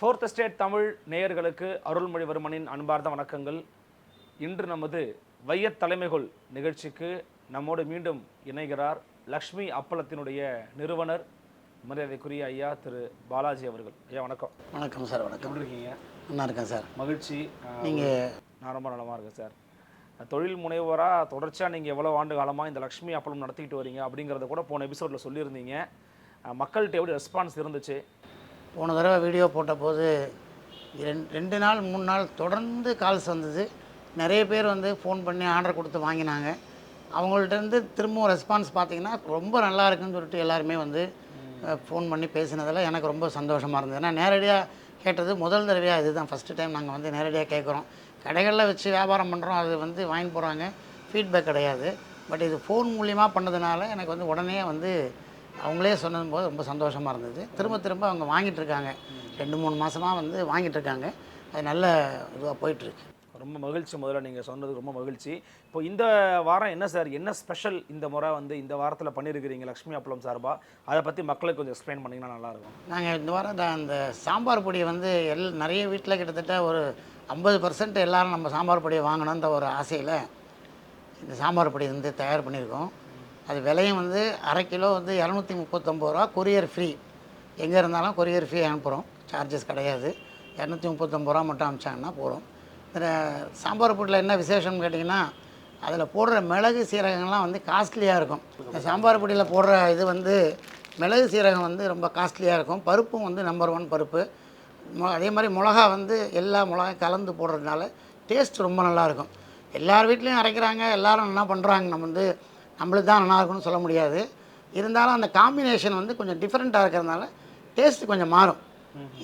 Fourth state Tamil நேயர்களுக்கு அருள்மொழிவர்மனின் அன்பார்ந்த வணக்கங்கள். இன்று நமது வையத் தலைமைகொள் நிகழ்ச்சிக்கு நம்மோடு மீண்டும் இணைகிறார் லக்ஷ்மி அப்பளத்தினுடைய நிறுவனர் மரியாதைக்குரிய ஐயா திரு பாலாஜி அவர்கள். ஐயா வணக்கம். வணக்கம் சார் வணக்கம். எப்படி இருக்கீங்க? நல்லா இருக்கேன் சார். மகிழ்ச்சி. நீங்கள் நான் ரொம்ப நலமாக இருக்கேன் சார். தொழில் முனைவோராக தொடர்ச்சியாக நீங்கள் எவ்வளோ ஆண்டு காலமாக இந்த லக்ஷ்மி அப்பளம் நடத்திக்கிட்டு வரீங்க அப்படிங்கிறத கூட போன எபிசோடில் சொல்லியிருந்தீங்க. மக்கள்கிட்ட எப்படி ரெஸ்பான்ஸ் இருந்துச்சு? போன தடவை வீடியோ போட்டபோது ரெண்டு ரெண்டு நாள் மூணு நாள் தொடர்ந்து கால்ஸ் வந்தது. நிறைய பேர் வந்து ஃபோன் பண்ணி ஆர்டர் கொடுத்து வாங்கினாங்க. அவங்கள்ட்ட இருந்து திரும்பவும் ரெஸ்பான்ஸ் பார்த்தீங்கன்னா ரொம்ப நல்லா இருக்குன்னு சொல்லிட்டு எல்லாருமே வந்து ஃபோன் பண்ணி பேசினதில் எனக்கு ரொம்ப சந்தோஷமாக இருந்தது. ஏன்னா நேரடியாக கேட்டது முதல் தடவையாக இதுதான். ஃபஸ்ட்டு டைம் நாங்கள் வந்து நேரடியாக கேட்குறோம். கடைகளில் வச்சு வியாபாரம் பண்ணுறோம் அது வந்து வாங்கி போகிறாங்க ஃபீட்பேக் கிடையாது. பட் இது ஃபோன் மூலியமா பண்ணதுனால எனக்கு வந்து உடனே வந்து அவங்களே போது ரொம்ப சந்தோஷமாக இருந்தது. திரும்ப திரும்ப அவங்க வாங்கிட்டு இருக்காங்க ரெண்டு மூணு மாதமாக வந்து வாங்கிட்டு இருக்காங்க அது நல்ல இதுவாக போயிட்டுருக்கு. ரொம்ப மகிழ்ச்சி முதல்ல நீங்கள் சொன்னது ரொம்ப மகிழ்ச்சி. இப்போ இந்த வாரம் என்ன சார்? என்ன ஸ்பெஷல் இந்த முறை வந்து இந்த வாரத்தில் பண்ணியிருக்கிறீங்க லக்ஷ்மி அப்பளம் சார்பா? அதை பற்றி மக்களுக்கு கொஞ்சம் எக்ஸ்பிளைன் பண்ணிங்கன்னா நல்லாயிருக்கும். நாங்கள் இந்த வாரம் இந்த- அந்த சாம்பார் பொடியை வந்து எல் நிறைய வீட்டில் கிட்டத்தட்ட ஒரு ஐம்பது பர்சன்ட் எல்லாரும் நம்ம சாம்பார் பொடியை வாங்கணுன்ற ஒரு ஆசையில் இந்த சாம்பார் பொடி வந்து தயார் பண்ணியிருக்கோம். அது விலையும் வந்து அரை கிலோ வந்து இரநூத்தி முப்பத்தொம்பது ரூபா கொரியர் ஃப்ரீ எங்கே இருந்தாலும் கொரியர் ஃப்ரீ அனுப்புகிறோம் சார்ஜஸ் கிடையாது. இரநூத்தி முப்பத்தொம்பது ரூபா மட்டும் அனுப்பிச்சாங்கன்னா போகிறோம் இந்த சாம்பார் பொட்டில் என்ன விசேஷம்னு கேட்டிங்கன்னா அதில் போடுற மிளகு சீரகங்கள்லாம் வந்து காஸ்ட்லியாக இருக்கும். இந்த சாம்பார் பொடியில் போடுற இது வந்து மிளகு சீரகம் வந்து ரொம்ப காஸ்ட்லியாக இருக்கும். பருப்பும் வந்து நம்பர் ஒன் பருப்பு. மொ- அதே மாதிரி மிளகா வந்து எல்லா மிளகாயும் கலந்து போடுறதுனால டேஸ்ட் ரொம்ப நல்லாயிருக்கும் எல்லார் வீட்லேயும் அரைக்கிறாங்க. எல்லோரும் என்ன பண்ணுறாங்க நம்ம வந்து நம்மளுக்கு தான் நல்லா இருக்கும்னு சொல்ல முடியாது. இருந்தாலும் அந்த காம்பினேஷன் வந்து கொஞ்சம் டிஃப்ரெண்ட்டாக இருக்கிறதுனால டேஸ்ட் கொஞ்சம் மாறும்.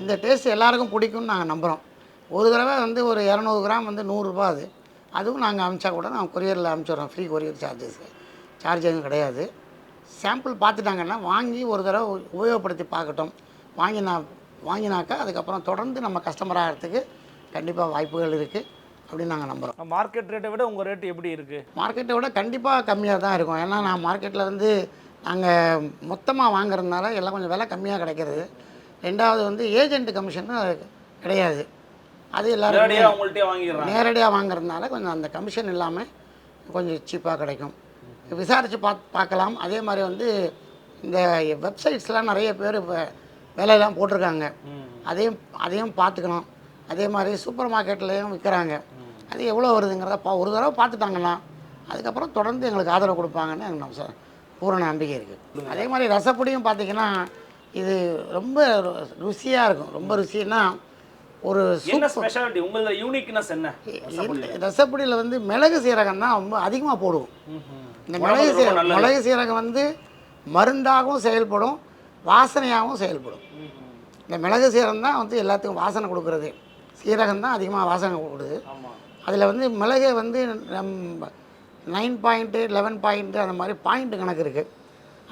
இந்த டேஸ்ட் எல்லாருக்கும் பிடிக்கும்னு நாங்கள் நம்புகிறோம் ஒரு தடவை வந்து ஒரு இரநூறு கிராம் வந்து நூறுரூபா அது. அதுவும் நாங்கள் அமிச்சா கூட நாங்கள் கொரியரில் அனுப்பிச்சிடுறோம் ஃப்ரீ கொரியர் சார்ஜஸ் சார்ஜ் எதுவும் கிடையாது. சாம்பிள் பார்த்துட்டாங்கன்னா வாங்கி ஒரு தடவை உபயோகப்படுத்தி பார்க்கட்டும். வாங்கினா வாங்கினாக்கா அதுக்கப்புறம் தொடர்ந்து நம்ம கஸ்டமர் ஆகிறதுக்கு கண்டிப்பாக வாய்ப்புகள் இருக்குது அப்படின்னு நாங்கள் நம்புகிறோம் மார்க்கெட் ரேட்டை விட உங்கள் ரேட் எப்படி இருக்குது மார்க்கெட்டை விட கண்டிப்பாக கம்மியாக தான் இருக்கும். ஏன்னா நான் மார்க்கெட்டில் வந்து நாங்கள் மொத்தமாக வாங்குறதுனால எல்லாம் கொஞ்சம் விலை கம்மியாக கிடைக்கிறது. ரெண்டாவது வந்து ஏஜென்ட் கமிஷன் கிடையாது. அது எல்லாருமே நேரடியாக வாங்குறதுனால கொஞ்சம் அந்த கமிஷன் இல்லாமல் கொஞ்சம் சீப்பாக கிடைக்கும். விசாரித்து பாத் பார்க்கலாம். அதே மாதிரி வந்து இந்த வெப்சைட்ஸ்லாம் நிறைய பேர் இப்போ விலையெல்லாம் போட்டிருக்காங்க. அதையும் அதையும் பார்த்துக்கணும். அதே மாதிரி சூப்பர் மார்க்கெட்லேயும் விற்கிறாங்க. அது எவ்வளோ வருதுங்கிறத பா ஒரு தடவை பார்த்துட்டாங்கன்னா அதுக்கப்புறம் தொடர்ந்து எங்களுக்கு ஆதரவு கொடுப்பாங்கன்னு நம்ம ச- பூரண நம்பிக்கை இருக்குது அதே மாதிரி ரசப்பொடியும் பார்த்தீங்கன்னா இது ரொம்ப ருசியாக இருக்கும். ரொம்ப ருசின்னா ஒரு ஸ்பெஷாலிட்டி உங்களோட யூனிக்னஸ் என்ன? ரசப்பொடியில்? வந்து மிளகு சீரகம் தான் ரொம்ப அதிகமாக போடுவோம். இந்த மிளகு சீரகம். மிளகு சீரகம் வந்து மருந்தாகவும் செயல்படும் வாசனையாகவும் செயல்படும். இந்த மிளகு சீரகம் தான் வந்து எல்லாத்துக்கும் வாசனை கொடுக்குறது. சீரகம் தான் அதிகமாக வாசனை கொடுக்குது. அதில் வந்து மிளகு வந்து நம்ம நைன் பாயிண்ட்டு லெவன் பாயிண்ட்டு அந்த மாதிரி பாயிண்ட் கணக்கு இருக்குது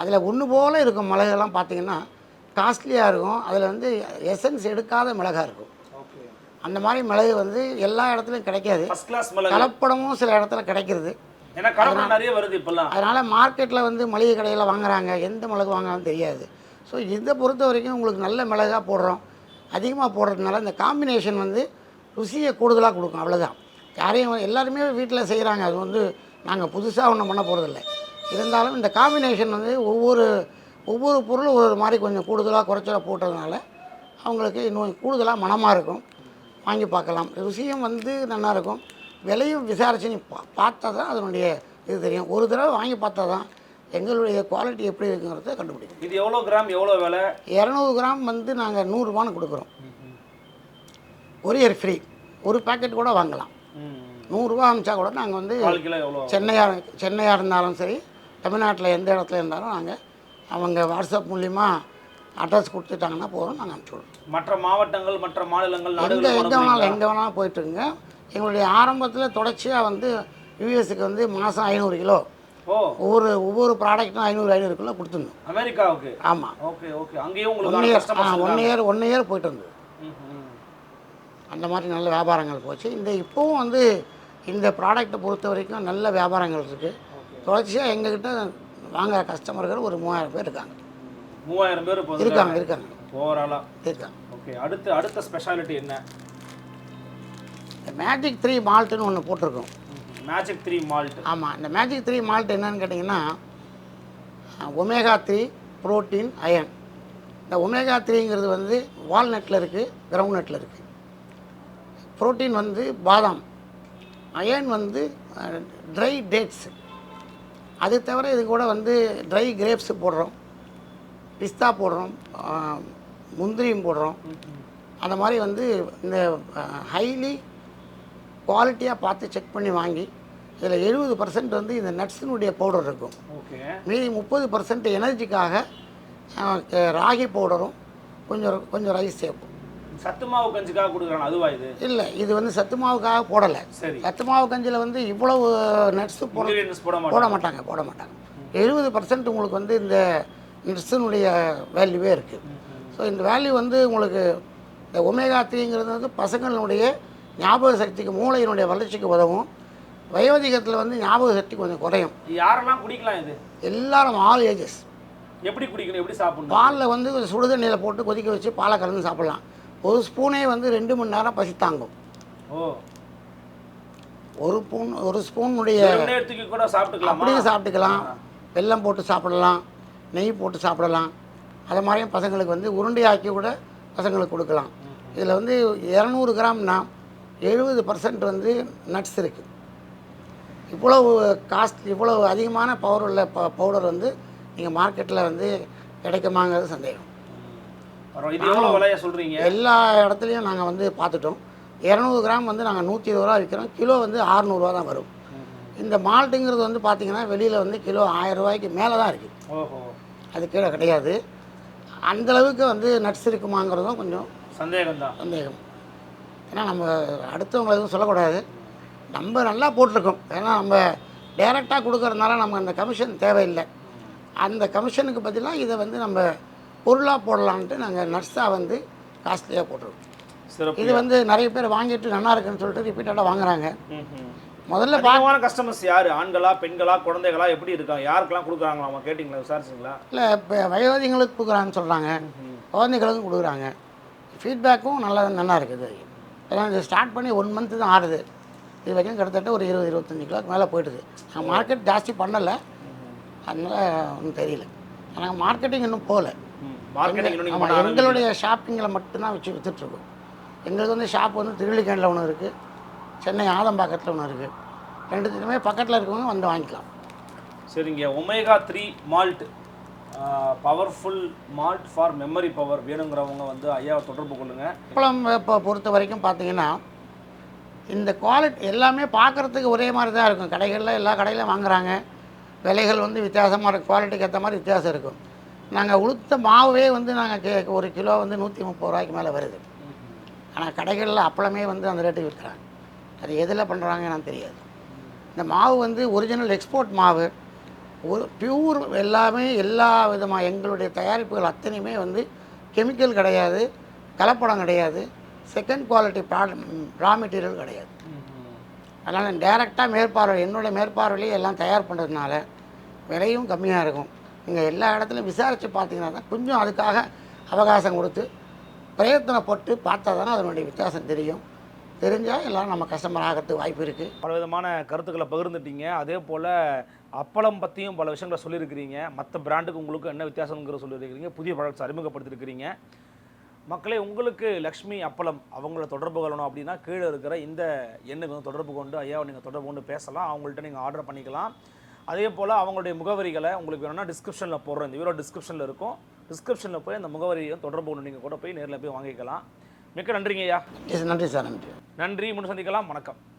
அதில் ஒன்று போல் இருக்கும் மிளகுலாம் பார்த்தீங்கன்னா காஸ்ட்லியாக இருக்கும். அதில் வந்து எசன்ஸ் எடுக்காத மிளகாக இருக்கும். அந்த மாதிரி மிளகு வந்து எல்லா இடத்துலையும் கிடைக்காது. கலப்படமும் சில இடத்துல கிடைக்கிறது. ஏன்னா கலப்படம் நிறைய வருது இப்பெல்லாம். அதனால் மார்க்கெட்டில் வந்து மளிகை கடையில் வாங்குறாங்க. எந்த மிளகு வாங்குறாங்கன்னு தெரியாது. ஸோ இதை பொறுத்த வரைக்கும் உங்களுக்கு நல்ல மிளகாக போடுறோம். அதிகமாக போடுறதுனால இந்த காம்பினேஷன் வந்து ருசியை கூடுதலாக கொடுக்கும். அவ்வளோதான் யாரையும் எல்லாருமே வீட்டில் செய்கிறாங்க அது வந்து நாங்கள் புதுசாக ஒன்றும் பண்ண போகிறதில்ல இருந்தாலும் இந்த காம்பினேஷன் வந்து ஒவ்வொரு ஒவ்வொரு பொருளும் ஒரு மாதிரி கொஞ்சம் கூடுதலாக குறைச்சலாக போட்டதுனால அவங்களுக்கு இன்னும் கூடுதலாக மனமாக இருக்கும். வாங்கி பார்க்கலாம். ருசியும் வந்து நல்லா இருக்கும். விலையும் விசாரித்து நீ பா பார்த்தா தான் அதனுடைய இது தெரியும். ஒரு தடவை வாங்கி பார்த்தா தான் எங்களுடைய குவாலிட்டி எப்படி இருக்குங்கிறத கண்டுபிடிக்கும். இது எவ்வளோ கிராம் எவ்வளோ விலை? இரநூறு கிராம் வந்து நாங்கள் நூறுரூவான்னு கொடுக்குறோம். Courier free. ஒரு பாக்கெட் கூட வாங்கலாம். நூறுரூவா அனுப்பிச்சா கூட நாங்கள் வந்து சென்னையாக சென்னையாக இருந்தாலும் சரி தமிழ்நாட்டில் எந்த இடத்துல இருந்தாலும் நாங்கள் அவங்க வாட்ஸ்அப் மூலிமா அட்ரஸ் கொடுத்துட்டாங்கன்னா போதும் நாங்கள் அனுப்பிச்சி விடுவோம் மற்ற மாவட்டங்கள் மற்ற மாநிலங்கள் எங்கே எங்கே வேணாலும் எங்கே வேணாலும் போயிட்டுருங்க. எங்களுடைய ஆரம்பத்தில் தொடர்ச்சியாக வந்து யூஎஸ்க்கு வந்து மாதம் ஐநூறு கிலோ. ஒவ்வொரு ஒவ்வொரு ப்ராடக்ட்டும் ஐநூறு ஐநூறு கிலோ கொடுத்துருந்தோம் அமெரிக்காவுக்கு? ஆமாம் ஓகே ஓகே. அங்கேயும் one year one year one year போயிட்டு இருந்தது அந்த மாதிரி நல்ல வியாபாரங்கள் போச்சு. இந்த இப்போவும் வந்து இந்த ப்ராடக்ட்டை பொறுத்த வரைக்கும் நல்ல வியாபாரங்கள் இருக்குது தொடர்ச்சியாக எங்ககிட்ட வாங்குற கஸ்டமர்கள் ஒரு மூவாயிரம் பேர் இருக்காங்க. மூவாயிரம் பேர் இருக்காங்க இருக்காங்க. ஓவராலா இருக்காங்க. ஓகே ஓகே அடுத்து அடுத்த ஸ்பெஷாலிட்டி என்ன? இந்த மேஜிக் த்ரீ மால்ட்டுன்னு ஒன்று போட்டிருக்கோம். மேஜிக் த்ரீ மால்ட் ஆமாம் இந்த மேஜிக் த்ரீ மால்ட் என்னன்னு கேட்டிங்கன்னா ஒமேகா த்ரீ புரோட்டீன் அயன் இந்த ஒமேகா த்ரீங்கிறது வந்து வால்நட்டில் இருக்குது கிரவுண்ட் நட்டில் இருக்குது புரோட்டீன் வந்து பாதாம் அயன் வந்து ட்ரை டேட்ஸ் அது தவிர இது கூட வந்து ட்ரை கிரேப்ஸ் போடுறோம் பிஸ்தா போடுறோம் முந்திரியும் போடுறோம். அந்த மாதிரி வந்து இந்த ஹைலி குவாலிட்டியாக பார்த்து செக் பண்ணி வாங்கி இதில் எழுபது பர்சன்ட் வந்து இந்த நட்ஸினுடைய பவுடர் இருக்கும். ஓகே. மீதி முப்பது பர்சன்ட் எனர்ஜிக்காக ராகி பவுடரும் கொஞ்சம் கொஞ்சம் ரைஸ் சேர்ப்போம். சத்து மாவு கஞ்சிக்காக கொடுக்குறாங்க அதுவா இது? இல்லை இது வந்து சத்து மாவுக்காக போடலை. சரி. சத்து மாவு கஞ்சியில் வந்து இவ்வளவு நட்ஸு போட போட மாட்டாங்க. போட மாட்டாங்க எழுபது பர்சன்ட் உங்களுக்கு வந்து இந்த நட்ஸினுடைய வேல்யூவே இருக்குது ஸோ இந்த வேல்யூ வந்து உங்களுக்கு இந்த ஒமேகா த்ரீங்கிறது வந்து பசங்களுடைய ஞாபக சக்திக்கு மூளையினுடைய வளர்ச்சிக்கு உதவும். வயோதிகத்தில் வந்து ஞாபக சக்தி கொஞ்சம் குறையும். யாரெல்லாம் குடிக்கலாம் இது? எல்லாரும் ஆல் ஏஜஸ் எப்படி குடிக்கணும்? எப்படி சாப்பிடணும்? பாலில் வந்து சுடுதண்ணியில் போட்டு கொதிக்க வச்சு பாலை கலந்து சாப்பிட்லாம். ஒரு ஸ்பூனே வந்து ரெண்டு மணி நேரம் பசி தாங்கும் ஓ. ஒரு ஸ்பூன் ஒரு ஸ்பூனுடைய வெறுமனே தூக்கி கூட சாப்பிட்டுக்கலாமா? அப்படியே சாப்பிட்டுக்கலாம். வெல்லம் போட்டு சாப்பிடலாம். நெய் போட்டு சாப்பிடலாம். அது மாதிரியும் பசங்களுக்கு வந்து உருண்டையாக்கி கூட பசங்களுக்கு கொடுக்கலாம். இதில் வந்து இரநூறு கிராம்னா எழுபது பர்சன்ட் வந்து நட்ஸ் இருக்குது இவ்வளவு காஸ்ட் இவ்வளவு அதிகமான பவர் உள்ள ப பவுடர் வந்து நீங்கள் மார்க்கெட்டில் வந்து கிடைக்குமாங்கிறது சந்தேகம். இது விலையா சொல்றீங்க? எல்லா இடத்துலையும் நாங்கள் வந்து பார்த்துட்டோம். இரநூறு கிராம் வந்து நாங்கள் நூற்றி இருபது ரூபா விற்கிறோம் கிலோ வந்து அறநூறுவா தான் வரும். இந்த மால்ட்டுங்கிறது வந்து பார்த்தீங்கன்னா வெளியில் வந்து கிலோ ஆயிரம் ரூபாய்க்கு மேலே தான் இருக்குது ஓஹோ. அது கீழே கிடையாது. அந்த அளவுக்கு வந்து நட்ஸ் இருக்குமாங்கிறதும் கொஞ்சம் சந்தேகம் தான் சந்தேகம். ஏன்னா நம்ம அடுத்தவங்களை எதுவும் சொல்லக்கூடாது. நம்ம நல்லா போட்டிருக்கோம். ஏன்னா நம்ம டைரெக்டாக கொடுக்கறதுனால நம்ம அந்த கமிஷன் தேவையில்லை. அந்த கமிஷனுக்கு பதிலாக இதை வந்து நம்ம பொருளாக போடலான்ட்டு நாங்கள் நட்ஸாக வந்து காஸ்ட்லியாக போட்டிருக்கோம். இது வந்து நிறைய பேர் வாங்கிட்டு நல்லா இருக்குன்னு சொல்லிட்டு ரிப்பீட்டடாக வாங்குறாங்க. முதல்ல பா அதிகமான கஸ்டமர்ஸ் யாரு? ஆண்களா பெண்களா குழந்தைகளா எப்படி இருக்காங்க யாருக்கெல்லாம் கொடுக்குறாங்களாமா கேட்டிங்களா விசாரிச்சிங்களா? இல்லை இப்போ வயோதிகளுக்கு கொடுக்குறாங்கன்னு சொல்கிறாங்க குழந்தைகளுக்கும் கொடுக்குறாங்க. ஃபீட்பேக்கும் நல்லா நல்லா இருக்குது. அதான் இது ஸ்டார்ட் பண்ணி ஒன் மந்த்து தான் ஆடுது இது வரைக்கும் கிட்டத்தட்ட ஒரு இருபது இருபத்தஞ்சி கிலோக்கு மேலே போயிடுது நாங்கள் மார்க்கெட் ஜாஸ்தி பண்ணலை. அதனால் ஒன்றும் தெரியல. நாங்கள் மார்க்கெட்டிங் இன்னும் போகல. ஆமாம். எங்களுடைய ஷாப்பிங்கில் மட்டும்தான் வச்சு விற்றுட்ருக்கோம் எங்களுக்கு வந்து ஷாப் வந்து திருவள்ளிக்கேணில் ஒன்று இருக்குது சென்னை ஆதம்பாக்கத்தில் ஒன்று இருக்குது ரெண்டுத்துக்குமே பக்கத்தில் இருக்கவங்க வந்து வாங்கிக்கலாம். சரிங்க. Omega three malt powerful malt for memory power வேணுங்கிறவங்க வந்து ஐயாவை தொடர்பு கொள்ளுங்க. அப்பளம் இப்போ பொறுத்த வரைக்கும் பார்த்தீங்கன்னா இந்த குவாலிட்டி எல்லாமே பார்க்குறதுக்கு ஒரே மாதிரி தான் இருக்கும். கடைகளில் எல்லா கடையிலும் வாங்குறாங்க. விலைகள் வந்து வித்தியாசமாக இருக்கும் குவாலிட்டிக்கு ஏற்ற மாதிரி வித்தியாசம் இருக்கும். நாங்கள் உளுத்த மாவே வந்து நாங்கள் கே ஒரு கிலோ வந்து நூற்றி முப்பது ரூபாய்க்கு மேலே வருது. ஆனால் கடைகளில் அப்பளமே வந்து அந்த ரேட்டுக்கு விற்கிறாங்க. அது எதில் பண்ணுறாங்க எனக்கு தெரியாது. இந்த மாவு வந்து ஒரிஜினல் எக்ஸ்போர்ட் மாவு. ஒரு பியூர் எல்லாமே எல்லா விதமாக எங்களுடைய தயாரிப்புகள் அத்தனையுமே வந்து கெமிக்கல் கிடையாது கலப்படம் கிடையாது second quality product raw material கிடையாது. அதனால் டேரெக்டாக மேற்பார்வை என்னோட மேற்பார்வையிலேயே எல்லாம் தயார் பண்ணுறதுனால விலையும் கம்மியாக இருக்கும். நீங்கள் எல்லா இடத்துலையும் விசாரித்து பார்த்தீங்கன்னா தான் கொஞ்சம் அதுக்காக அவகாசம் கொடுத்து பிரயத்தனப்பட்டு பார்த்தா தானே அதனுடைய வித்தியாசம் தெரியும். தெரிஞ்சால் எல்லாம் நம்ம கஸ்டமர் ஆகிறதுக்கு வாய்ப்பு இருக்குது பல விதமான கருத்துக்களை பகிர்ந்துட்டீங்க. அதே போல் அப்பளம் பற்றியும் பல விஷயங்களை சொல்லியிருக்கிறீங்க. மற்ற பிராண்டுக்கு உங்களுக்கு என்ன வித்தியாசங்கிற சொல்லியிருக்கிறீங்க. புதிய ப்ராடக்ட்ஸ் அறிமுகப்படுத்திருக்கிறீங்க. மக்களே உங்களுக்கு லக்ஷ்மி அப்பளம் அவங்கள தொடர்பு கொள்ளணும் அப்படின்னா கீழே இருக்கிற இந்த எண்ணுக்கு வந்து தொடர்பு கொண்டு ஐயாவை நீங்கள் தொடர்பு கொண்டு பேசலாம். அவங்கள்ட்ட நீங்கள் ஆர்டர் பண்ணிக்கலாம். அதே போல் அவங்களுடைய முகவரிகளை உங்களுக்கு வேணும்னா டிஸ்கிரிப்ஷனில் போடுறோம் இந்த வீடியோ டிஸ்கிரிப்ஷனில் இருக்கும். டிஸ்கிரிப்ஷனில் போய் அந்த முகவரியை தொடர்பு கொண்டு நீங்கள் கூட போய் நேரில் போய் வாங்கிக்கலாம். மிக்க நன்றிங்க ஐயா நன்றி சார் நன்றி. நன்றி. முன் சந்திக்கலாம். வணக்கம்.